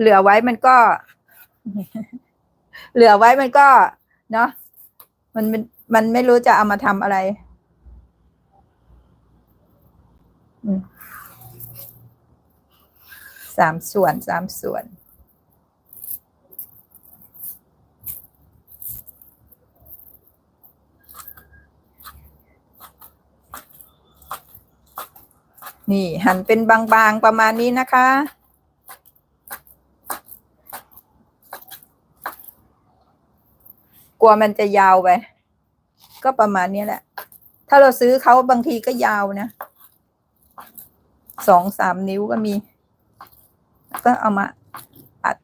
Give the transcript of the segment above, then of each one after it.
เหลือไว้มันก็ เหลือไว้มันก็ เนาะมันมันมันไม่รู้จะเอามาทำอะไรสามส่วนสามส่วนนี่หั่นเป็นบางๆประมาณนี้นะคะ กลัวมันจะยาวไป ก็ประมาณนี้แหละ ถ้าเราซื้อเขาบางทีก็ยาวนะสองสามนิ้วก็มี ก็เอามาอัด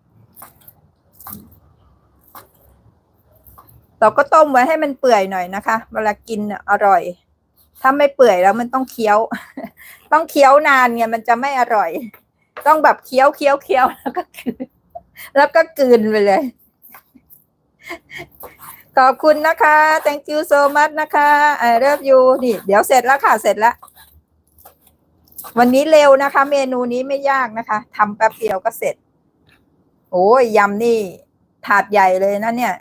เราก็ต้มไว้ให้มันเปื่อยหน่อยนะคะ เวลากินอร่อย ถ้าไม่เปื่อยแล้วมันต้องเคี้ยว ต้องเคี้ยวนานไงมันจะไม่อร่อย ต้องแบบเคี้ยวเคี้ยวเคี้ยวแล้วก็คืนแล้วก็กลืนไปเลย ขอบคุณนะคะ thank you so much นะคะ I love you นี่ เดี๋ยวเสร็จแล้วค่ะ เสร็จแล้ว วันนี้เร็วนะคะ เมนูนี้ไม่ยากนะคะทำแป๊บเดียวก็เสร็จ โอ้ยยำนี่ถาดใหญ่เลยนะเนี่ย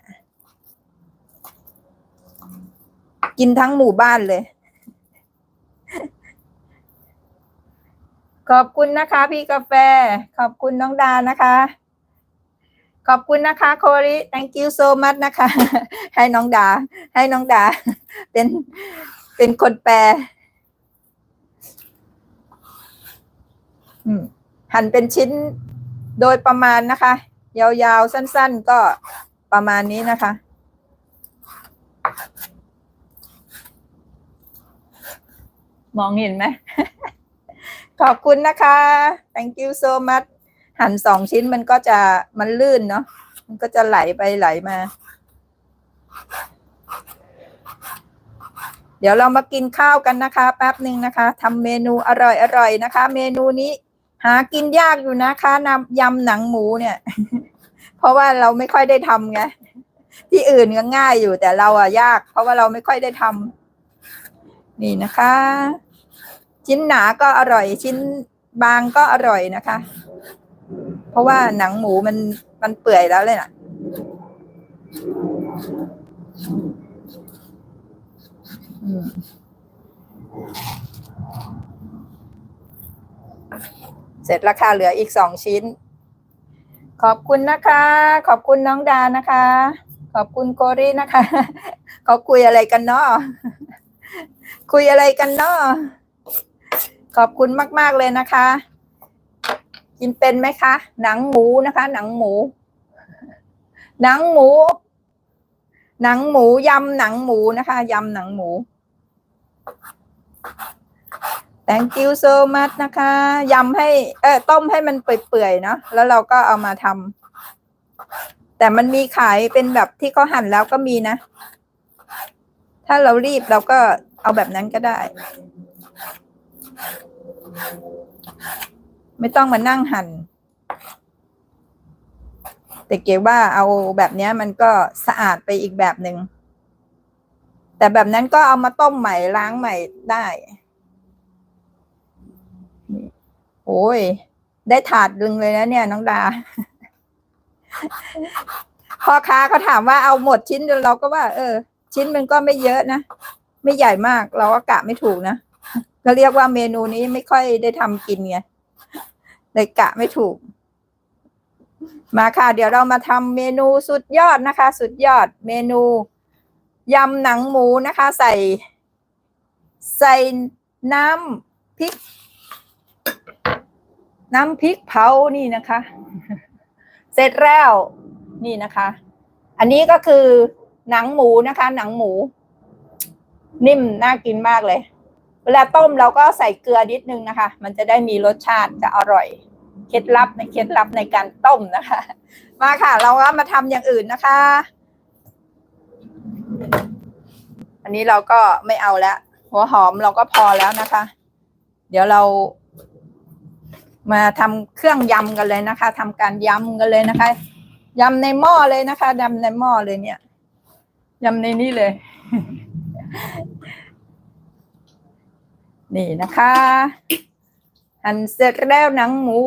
กินทั้งหมู่บ้านเลย ขอบคุณนะคะ พี่กาแฟ ขอบคุณน้องดานะคะ ขอบคุณนะคะโคริ thank you so much นะคะ ให้น้องดา ให้น้องดา เป็นเป็นคนแปลหั่นเป็นชิ้นโดยประมาณนะคะ ยาวๆ สั้นๆ ก็ประมาณนี้นะคะมองเห็นไหม ขอบคุณนะคะ thank you so much หั่นสองชิ้นมันก็จะมันลื่นเนาะมันก็จะไหลไปไหลมา เดี๋ยวเรามากินข้าวกันนะคะ แป๊บหนึ่งนะคะทำเมนูอร่อยๆนะคะ เมนูนี้ หากินยากอยู่นะคะนำยำหนังหมูเนี่ย เพราะว่าเราไม่ค่อยได้ทำไงที่อื่นก็ง่ายอยู่แต่เราอะยาก เพราะว่าเราไม่ค่อยได้ทำนี่นะคะ ชิ้นหนาก็อร่อย ชิ้นบางก็อร่อยนะคะ เพราะว่าหนังหมูมันมันเปื่อยแล้วเลยน่ะ อืมเสร็จแล้วค่ะเหลืออีกสองชิ้น ขอบคุณนะคะ ขอบคุณน้องดานะคะ ขอบคุณโกรีนะคะ เขาคุยอะไรกันเนาะคุยอะไรกันเนาะขอบคุณมาก ๆ เลยนะคะ กินเป็นไหมคะ หนังหมูนะคะ หนังหมู หนังหมู หนังหมูยำหนังหมูนะคะยำหนังหมู thank you so much นะคะยำให้เออต้มให้มันเปื่อยๆเนาะแล้วเราก็เอามาทำแต่มันมีขายเป็นแบบที่เขาหั่นแล้วก็มีนะ ถ้าเรารีบเราก็เอาแบบนั้นก็ได้ ไม่ต้องมานั่งหั่นแต่เก๋ว่าเอาแบบนี้มันก็สะอาดไปอีกแบบหนึง่งแต่แบบนั้นก็เอามาต้มใหม่ล้างใหม่ได้ โอ้ย ได้ถาดดึงเลยนะเนี่ยน้องดา พ่อค้าเขาถามว่าเอาหมดชิ้นเดียวเราก็ว่า เออ ชิ้นมันก็ไม่เยอะนะ ไม่ใหญ่มาก เราก็กะไม่ถูกนะก็เรียกว่าเมนูนี้ไม่ค่อยได้ทำกินไง เลยกะไม่ถูก มาค่ะ เดี๋ยวเรามาทำเมนูสุดยอดนะคะ สุดยอดเมนูยำหนังหมูนะคะ ใส่ ใส่น้ำพริก น้ำพริกเผานี่นะคะ เสร็จแล้วนี่นะคะ อันนี้ก็คือหนังหมูนะคะ หนังหมู นิ่มน่ากินมากเลย เวลาต้มเราก็ใส่เกลือนิดนึงนะคะ มันจะได้มีรสชาติจะอร่อย เคล็ดลับในเคล็ดลับในการต้มนะคะ มาค่ะ เราก็มาทำอย่างอื่นนะคะ อันนี้เราก็ไม่เอาแล้ว หัวหอมเราก็พอแล้วนะคะ เดี๋ยวเรา มาทำเครื่องยำกันเลยนะคะทำการยำกันเลยนะคะยำในหม้อเลยนะคะยำในหม้อเลยเนี่ยยำในนี้เลย นี่นะคะ หั่นเสร็จแล้วหนังหมู